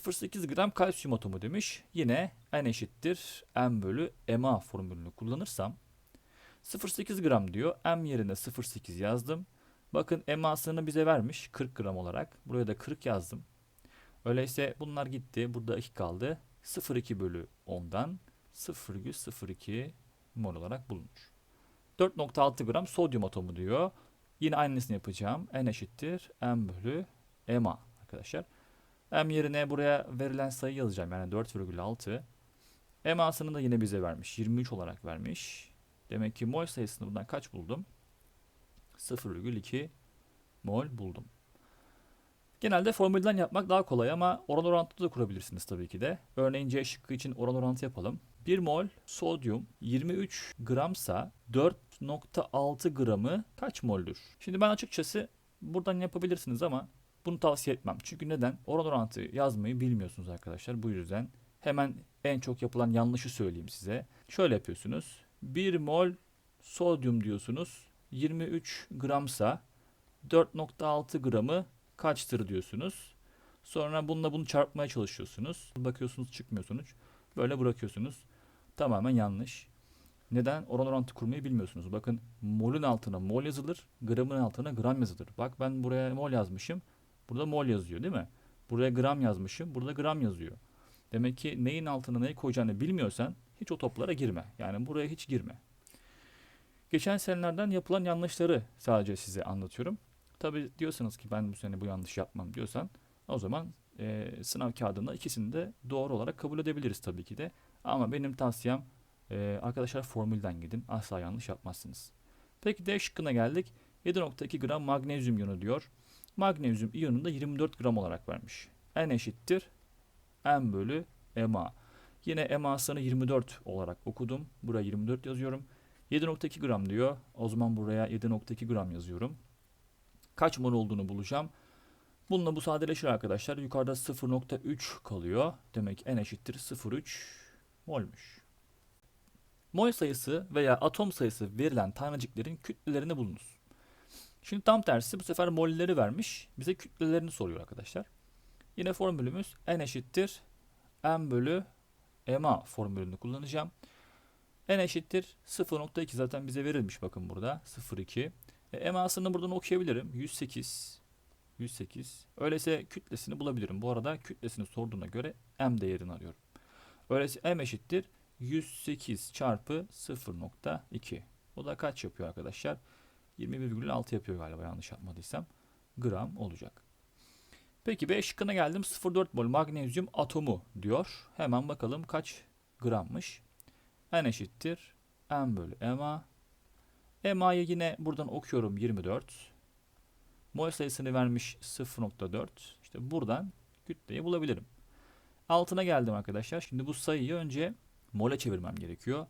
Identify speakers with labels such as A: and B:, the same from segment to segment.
A: 0.8 gram kalsiyum atomu demiş. Yine N eşittir M bölü MA formülünü kullanırsam 0.8 gram diyor. M yerine 0.8 yazdım. Bakın MA'sını bize vermiş 40 gram olarak. Buraya da 40 yazdım. Öyleyse bunlar gitti. Burada 2 kaldı. 0.2 bölü 10'dan 0,02 mol olarak bulunur. 4.6 gram sodyum atomu diyor. Yine aynısını yapacağım. N eşittir M bölü MA arkadaşlar. M yerine buraya verilen sayı yazacağım. Yani 4,6. MA'sını da yine bize vermiş. 23 olarak vermiş. Demek ki mol sayısını buradan kaç buldum? 0,2 mol buldum. Genelde formülden yapmak daha kolay ama oran orantı da kurabilirsiniz tabii ki de. Örneğin C şıkkı için oran orantı yapalım. 1 mol sodyum 23 gramsa 4.6 gramı kaç moldür? Şimdi ben açıkçası buradan yapabilirsiniz ama bunu tavsiye etmem. Çünkü neden? Oran orantı yazmayı bilmiyorsunuz arkadaşlar. Bu yüzden hemen en çok yapılan yanlışı söyleyeyim size. Şöyle yapıyorsunuz. 1 mol sodyum diyorsunuz. 23 gramsa 4.6 gramı kaçtır diyorsunuz. Sonra bununla bunu çarpmaya çalışıyorsunuz. Bakıyorsunuz çıkmıyor sonuç. Böyle bırakıyorsunuz. Tamamen yanlış. Neden? Oran orantı kurmayı bilmiyorsunuz. Bakın molün altına mol yazılır, gramın altına gram yazılır. Bak ben buraya mol yazmışım. Burada mol yazıyor değil mi? Buraya gram yazmışım. Burada gram yazıyor. Demek ki neyin altına neyi koyacağını bilmiyorsan hiç o toplara girme. Yani buraya hiç girme. Geçen senelerden yapılan yanlışları sadece size anlatıyorum. Tabi diyorsanız ki ben bu sene bu yanlış yapmam diyorsan o zaman e, sınav kağıdında ikisini de doğru olarak kabul edebiliriz tabii ki de. Ama benim tavsiyem e, arkadaşlar formülden gidin. Asla yanlış yapmazsınız. Peki D şıkkına geldik. 7.2 gram magnezyum iyonu diyor. Magnezyum iyonunu da 24 gram olarak vermiş. N eşittir M bölü MA. Yine MA'sını 24 olarak okudum. Buraya 24 yazıyorum. 7.2 gram diyor. O zaman buraya 7.2 gram yazıyorum. Kaç mol olduğunu bulacağım. Bununla bu sadeleşir arkadaşlar. Yukarıda 0.3 kalıyor. Demek N eşittir 0.3 molmuş. Mol sayısı veya atom sayısı verilen taneciklerin kütlelerini bulunuz. Şimdi tam tersi bu sefer molleri vermiş. Bize kütlelerini soruyor arkadaşlar. Yine formülümüz N eşittir M bölü MA formülünü kullanacağım. N eşittir 0.2 zaten bize verilmiş bakın burada 0.2. E, MA'sını buradan okuyabilirim. 108. 108. Öyleyse kütlesini bulabilirim. Bu arada kütlesini sorduğuna göre M değerini arıyorum. Öyleyse M eşittir 108 çarpı 0.2. O da kaç yapıyor arkadaşlar? 20,6 yapıyor galiba yanlış yapmadıysam. Gram olacak. Peki B şıkkına geldim. 0,4 mol magnezyum atomu diyor. Hemen bakalım kaç grammış. N eşittir M bölü MA. MA'yı yine buradan okuyorum 24. Mol sayısını vermiş 0.4. İşte buradan kütleyi bulabilirim. Altına geldim arkadaşlar. Şimdi bu sayıyı önce mole çevirmem gerekiyor.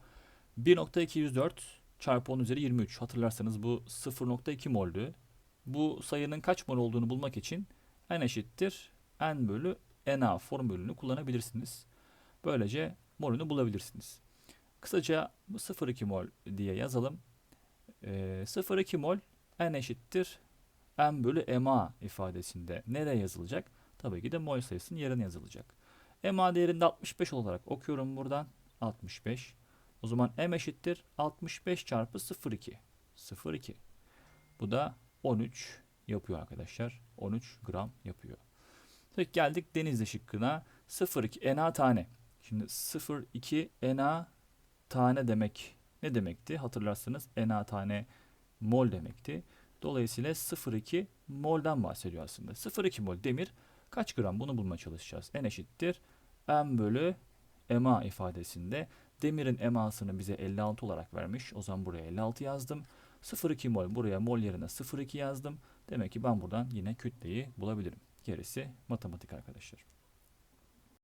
A: 1.204 çarpı 10 üzeri 23. Hatırlarsanız bu 0.2 moldü. Bu sayının kaç mol olduğunu bulmak için n eşittir n bölü na formülünü kullanabilirsiniz. Böylece molünü bulabilirsiniz. Kısaca bu 0,2 mol diye yazalım. E, 0,2 mol n eşittir m bölü ma ifadesinde nereye yazılacak? Tabii ki de mol sayısının yerine yazılacak. ma değerinde 65 olarak okuyorum buradan. 65. O zaman m eşittir 65 çarpı 0,2. 0,2. Bu da 13 yapıyor arkadaşlar. 13 gram yapıyor. Peki geldik denizli şıkkına. 0,2 Na tane. Şimdi 0,2 Na tane demek ne demekti? Hatırlarsanız Na tane mol demekti. Dolayısıyla 0,2 moldan bahsediyor aslında. 0,2 mol demir kaç gram bunu bulmaya çalışacağız. N eşittir M bölü MA ifadesinde demirin MA'sını bize 56 olarak vermiş. O zaman buraya 56 yazdım. 0,2 mol buraya mol yerine 0,2 yazdım. Demek ki ben buradan yine kütleyi bulabilirim. Gerisi matematik arkadaşlar.